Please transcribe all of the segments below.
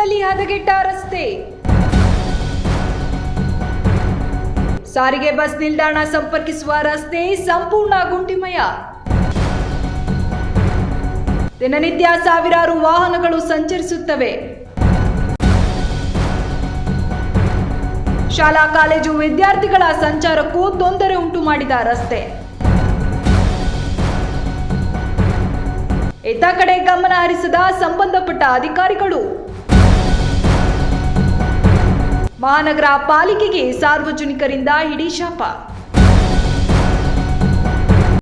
ನಗರದಲ್ಲಿ ಹದಗೆಟ್ಟ ರಸ್ತೆ. ಸಾರಿಗೆ ಬಸ್ ನಿಲ್ದಾಣ ಸಂಪರ್ಕಿಸುವ ರಸ್ತೆ ಸಂಪೂರ್ಣ ಗುಂಡಿಮಯ. ದಿನನಿತ್ಯ ಸಾವಿರಾರು ವಾಹನಗಳು ಸಂಚರಿಸುತ್ತವೆ. ಶಾಲಾ, ಕಾಲೇಜು ವಿದ್ಯಾರ್ಥಿಗಳ ಸಂಚಾರಕ್ಕೂ ತೊಂದರೆ ಉಂಟು ಮಾಡಿದ ರಸ್ತೆ. ಇತ್ತ ಕಡೆ ಗಮನ ಹರಿಸದ ಸಂಬಂಧಪಟ್ಟ ಅಧಿಕಾರಿಗಳು. ಮಹಾನಗರ ಪಾಲಿಕೆಗೆ ಸಾರ್ವಜನಿಕರಿಂದ ಹಿಡಿ ಶಾಪ.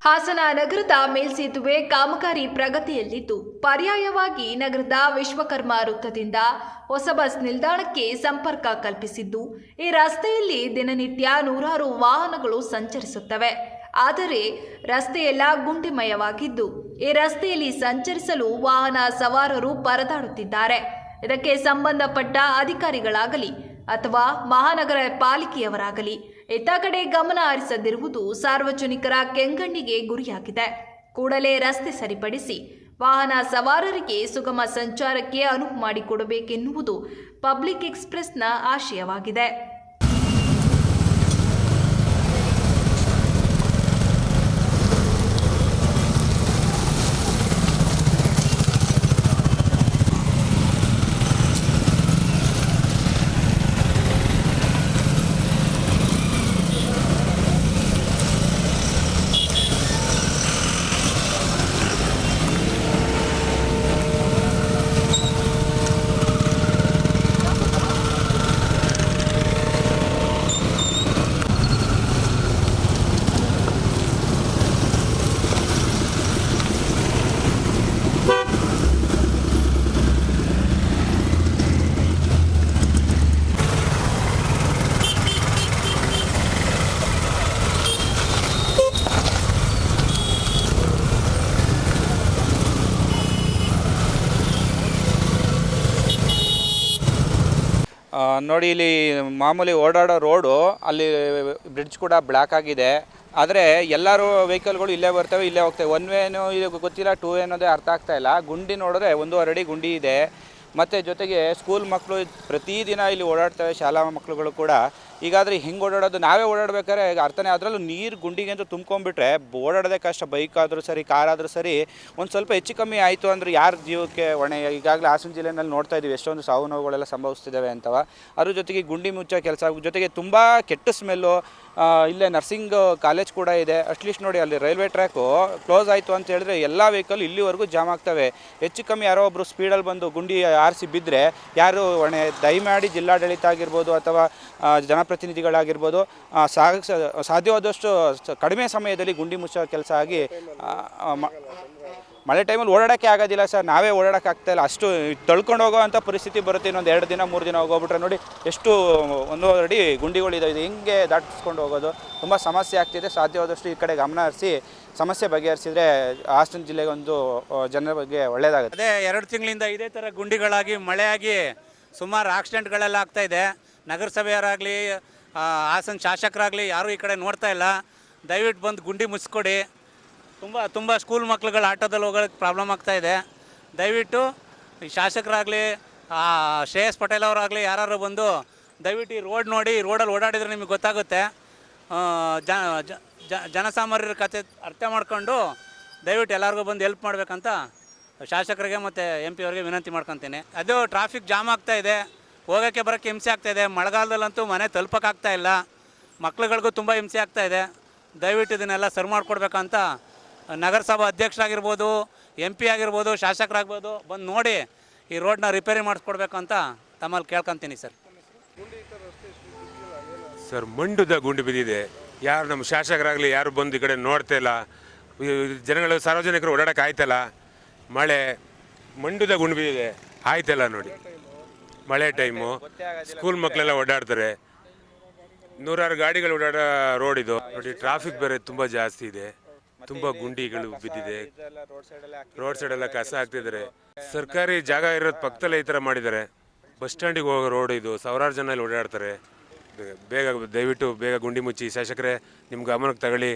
ಹಾಸನ ನಗರದ ಮೇಲ್ಸೇತುವೆ ಕಾಮಗಾರಿ ಪ್ರಗತಿಯಲ್ಲಿದ್ದು, ಪರ್ಯಾಯವಾಗಿ ನಗರದ ವಿಶ್ವಕರ್ಮ ವೃತ್ತದಿಂದ ಹೊಸ ಬಸ್ ನಿಲ್ದಾಣಕ್ಕೆ ಸಂಪರ್ಕ ಕಲ್ಪಿಸಿದ್ದು, ಈ ರಸ್ತೆಯಲ್ಲಿ ದಿನನಿತ್ಯ ನೂರಾರು ವಾಹನಗಳು ಸಂಚರಿಸುತ್ತವೆ. ಆದರೆ, ರಸ್ತೆಯೆಲ್ಲ ಗುಂಡಿಮಯವಾಗಿದ್ದು, ಈ ರಸ್ತೆಯಲ್ಲಿ ಸಂಚರಿಸಲು ವಾಹನ ಸವಾರರು ಪರದಾಡುತ್ತಿದ್ದಾರೆ. ಇದಕ್ಕೆ ಸಂಬಂಧಪಟ್ಟ ಅಧಿಕಾರಿಗಳಾಗಲಿ ಅಥವಾ ಮಹಾನಗರ ಪಾಲಿಕೆಯವರಾಗಲಿ ಇತ್ತ ಕಡೆ ಗಮನ ಹರಿಸದಿರುವುದು ಸಾರ್ವಜನಿಕರ ಕೆಂಗಣ್ಣಿಗೆ ಗುರಿಯಾಗಿದೆ. ಕೂಡಲೇ ರಸ್ತೆ ಸರಿಪಡಿಸಿ ವಾಹನ ಸವಾರರಿಗೆ ಸುಗಮ ಸಂಚಾರಕ್ಕೆ ಅನುವು ಮಾಡಿಕೊಡಬೇಕೆನ್ನುವುದು ಪಬ್ಲಿಕ್ ಎಕ್ಸ್ಪ್ರೆಸ್ನ ಆಶಯವಾಗಿದೆ. ನೋಡಿ, ಇಲ್ಲಿ ಮಾಮೂಲಿ ಓಡಾಡೋ ರೋಡು, ಅಲ್ಲಿ ಬ್ರಿಡ್ಜ್ ಕೂಡ ಬ್ಲ್ಯಾಕ್ ಆಗಿದೆ. ಆದರೆ ಎಲ್ಲರೂ ವೆಹಿಕಲ್ಗಳು ಇಲ್ಲೇ ಬರ್ತವೆ, ಇಲ್ಲೇ ಹೋಗ್ತವೆ. ಒನ್ ವೇನು ಇದು ಗೊತ್ತಿಲ್ಲ, ಟೂ ವೇ ಅನ್ನೋದೇ ಅರ್ಥ ಆಗ್ತಾ ಇಲ್ಲ. ಗುಂಡಿ ನೋಡಿದ್ರೆ ಒಂದೂವರೆ ಅಡಿ ಗುಂಡಿ ಇದೆ. ಮತ್ತು ಜೊತೆಗೆ ಸ್ಕೂಲ್ ಮಕ್ಕಳು ಪ್ರತಿದಿನ ಇಲ್ಲಿ ಓಡಾಡ್ತವೆ, ಶಾಲಾ ಮಕ್ಕಳುಗಳು ಕೂಡ. ಈಗಾದರೆ ಹಿಂಗೆ ಓಡಾಡೋದು ನಾವೇ ಓಡಾಡ್ಬೇಕಾದ್ರೆ ಈಗ ಅರ್ಥನೇ ಅದರಲ್ಲೂ ನೀರು ಗುಂಡಿಗೆ ಅಂತ ತುಂಬ್ಕೊಂಡ್ಬಿಟ್ರೆ ಓಡಾಡೋದೇ ಕಷ್ಟ. ಬೈಕ್ ಆದರೂ ಸರಿ ಕಾರ್ ಆದರೂ ಸರಿ ಒಂದು ಸ್ವಲ್ಪ ಹೆಚ್ಚು ಕಮ್ಮಿ ಆಯಿತು ಅಂದರೆ ಯಾರ ಜೀವಕ್ಕೆ ಹೊಣೆ? ಈಗಾಗಲೇ ಹಾಸನ ಜಿಲ್ಲೆಯಲ್ಲಿ ನೋಡ್ತಾ ಇದ್ದೀವಿ ಎಷ್ಟೊಂದು ಸಾವು ನೋವುಗಳೆಲ್ಲ ಸಂಭವಿಸ್ತಿದ್ದಾವೆ ಅಂತವ. ಅದ್ರ ಜೊತೆಗೆ ಗುಂಡಿ ಮುಚ್ಚೋ ಕೆಲಸ ಜೊತೆಗೆ ತುಂಬ ಕೆಟ್ಟ ಸ್ಮೆಲ್ಲು ಇಲ್ಲೇ ನರ್ಸಿಂಗ್ ಕಾಲೇಜ್ ಕೂಡ ಇದೆ. ಅಟ್ಲೀಸ್ಟ್ ನೋಡಿ ಅಲ್ಲಿ ರೈಲ್ವೆ ಟ್ರ್ಯಾಕು ಕ್ಲೋಸ್ ಆಯಿತು ಅಂತ ಹೇಳಿದ್ರೆ ಎಲ್ಲ ವೆಹಿಕಲ್ ಇಲ್ಲಿವರೆಗೂ ಜಾಮ್ ಆಗ್ತವೆ. ಹೆಚ್ಚು ಕಮ್ಮಿ ಯಾರೋ ಒಬ್ಬರು ಸ್ಪೀಡಲ್ಲಿ ಬಂದು ಗುಂಡಿ ಆರಿಸಿ ಬಿದ್ದರೆ ಯಾರು ಹೊಣೆ? ದಯಮಾಡಿ ಜಿಲ್ಲಾಡಳಿತ ಆಗಿರ್ಬೋದು ಅಥವಾ ಆ, ಜನಪ್ರತಿನಿಧಿಗಳಾಗಿರ್ಬೋದು ಸಾಧ್ಯವಾದಷ್ಟು ಕಡಿಮೆ ಸಮಯದಲ್ಲಿ ಗುಂಡಿ ಮುಚ್ಚೋ ಕೆಲಸ ಆಗಿ ಮಳೆ ಟೈಮಲ್ಲಿ ಓಡಾಡೋಕ್ಕೆ ಆಗೋದಿಲ್ಲ ಸರ್. ನಾವೇ ಓಡಾಡೋಕೆ ಆಗ್ತಾ ಇಲ್ಲ. ಅಷ್ಟು ತಳ್ಕೊಂಡು ಹೋಗೋ ಅಂಥ ಪರಿಸ್ಥಿತಿ ಬರುತ್ತೆ. ಇನ್ನೊಂದು ಎರಡು ದಿನ, ಮೂರು ದಿನ ಹೋಗೋಗ್ಬಿಟ್ರೆ ನೋಡಿ ಎಷ್ಟು ಒಂದೂವರೆ ಅಡಿ ಗುಂಡಿಗಳಿದಾವೆ ಇದು. ಹೆಂಗೆ ದಾಟಿಸ್ಕೊಂಡು ಹೋಗೋದು? ತುಂಬ ಸಮಸ್ಯೆ ಆಗ್ತಿದೆ. ಸಾಧ್ಯವಾದಷ್ಟು ಈ ಕಡೆ ಗಮನ ಹರಿಸಿ, ಸಮಸ್ಯೆ ಬಗೆಹರಿಸಿದ್ರೆ ಹಾಸನ ಜಿಲ್ಲೆಗೆ ಒಂದು ಜನರ ಬಗ್ಗೆ ಒಳ್ಳೆಯದಾಗುತ್ತೆ. ಅದೇ ಎರಡು ತಿಂಗಳಿಂದ ಇದೇ ಥರ ಗುಂಡಿಗಳಾಗಿ, ಮಳೆಯಾಗಿ ಸುಮಾರು ಆಕ್ಸಿಡೆಂಟ್ಗಳೆಲ್ಲ ಆಗ್ತಾಯಿದೆ ನಗರಸಭೆಯವರಾಗಲಿ ಹಾಸನ ಶಾಸಕರಾಗಲಿ ಯಾರೂ ಈ ಕಡೆ ನೋಡ್ತಾ ಇಲ್ಲ. ದಯವಿಟ್ಟು ಬಂದು ಗುಂಡಿ ಮುಚ್ಕೊಡಿ ತುಂಬ ತುಂಬ ಸ್ಕೂಲ್ ಮಕ್ಳುಗಳು ಆಟೋದಲ್ಲಿ ಹೋಗೋಕ್ಕೆ ಪ್ರಾಬ್ಲಮ್ ಆಗ್ತಾ ಇದೆ. ದಯವಿಟ್ಟು ಈ ಶಾಸಕರಾಗಲಿ ಶ್ರೇಯಸ್ ಪಟೇಲ್ ಅವರಾಗಲಿ ಯಾರು ಬಂದು ದಯವಿಟ್ಟು ಈ ರೋಡ್ ನೋಡಿ ರೋಡಲ್ಲಿ ಓಡಾಡಿದ್ರೆ ನಿಮಗೆ ಗೊತ್ತಾಗುತ್ತೆ. ಜ- ಜನಸಾಮಾನ್ಯರ ಕತೆ ಅರ್ಥ ಮಾಡ್ಕೊಂಡು ದಯವಿಟ್ಟು ಎಲ್ಲರಿಗೂ ಬಂದು ಹೆಲ್ಪ್ ಮಾಡಬೇಕಂತ ಶಾಸಕರಿಗೆ ಮತ್ತು ಎಂ ಪಿ ಅವರಿಗೆ ವಿನಂತಿ ಮಾಡ್ಕೊತೀನಿ. ಅದು ಟ್ರಾಫಿಕ್ ಜಾಮ್ ಆಗ್ತಾ ಇದೆ. ಹೋಗೋಕ್ಕೆ ಬರೋಕ್ಕೆ ಹಿಂಸೆ ಆಗ್ತಾ ಇದೆ. ಮಳೆಗಾಲದಲ್ಲಂತೂ ಮನೆ ತಲುಪಕ್ಕಾಗ್ತಾ ಇಲ್ಲ. ಮಕ್ಳುಗಳಿಗೂ ತುಂಬ ಹಿಂಸೆ ಆಗ್ತಾ ಇದೆ. ದಯವಿಟ್ಟು ಇದನ್ನೆಲ್ಲ ಸರಿ ಮಾಡಿಕೊಡ್ಬೇಕಂತ ನಗರಸಭಾ ಅಧ್ಯಕ್ಷರಾಗಿರ್ಬೋದು ಎಂ ಪಿ ಆಗಿರ್ಬೋದು, ಶಾಸಕರಾಗ್ಬೋದು, ಬಂದು ನೋಡಿ ಈ ರೋಡ್ನ ರಿಪೇರಿ ಮಾಡಿಸ್ಕೊಡ್ಬೇಕಂತ ತಮ್ಮಲ್ಲಿ ಕೇಳ್ಕೊತೀನಿ ಸರ್. ಸರ್ ಮಂಡುದ ಗುಂಡು ಬಿದ್ದಿದೆ. ಯಾರು ನಮ್ಮ ಶಾಸಕರಾಗಲಿ, ಯಾರು ಬಂದು ಈ ಕಡೆ ನೋಡ್ತಾ ಇಲ್ಲ. ಜನಗಳು ಸಾರ್ವಜನಿಕರು ಓಡಾಡೋಕ್ಕೆ ಆಯ್ತಲ್ಲ ಮಳೆ ಮಂಡುದ ಗುಂಡು ಬಿದ್ದಿದೆ. ಆಯ್ತಲ್ಲ ನೋಡಿ. ಮಳೆ ಟೈಮು ಸ್ಕೂಲ್ ಮಕ್ಕಳೆಲ್ಲ ಓಡಾಡ್ತಾರೆ. ನೂರಾರು ಗಾಡಿಗಳು ಓಡಾಡೋ ರೋಡ್ ಇದು. ನೋಡಿ ಟ್ರಾಫಿಕ್ ಬೇರೆ ತುಂಬ ಜಾಸ್ತಿ ಇದೆ. ತುಂಬ ಗುಂಡಿಗಳು ಬಿದ್ದಿದೆ. ರೋಡ್ ಸೈಡ್ ಎಲ್ಲ ಕಸ ಹಾಕ್ತಿದ್ದಾರೆ. ಸರ್ಕಾರಿ ಜಾಗ ಇರೋದು ಪಕ್ಕದಲ್ಲೇ ಈ ಥರ ಮಾಡಿದ್ದಾರೆ. ಬಸ್ ಸ್ಟ್ಯಾಂಡಿಗೆ ಹೋಗೋ ರೋಡ್ ಇದು. ಸಾವಿರಾರು ಜನ ಇಲ್ಲಿ ಓಡಾಡ್ತಾರೆ. ಬೇಗ ದಯವಿಟ್ಟು ಬೇಗ ಗುಂಡಿ ಮುಚ್ಚಿ. ಶಾಸಕರೇ ನಿಮ್ಮ ಗಮನಕ್ಕೆ ತಗೊಳ್ಳಿ.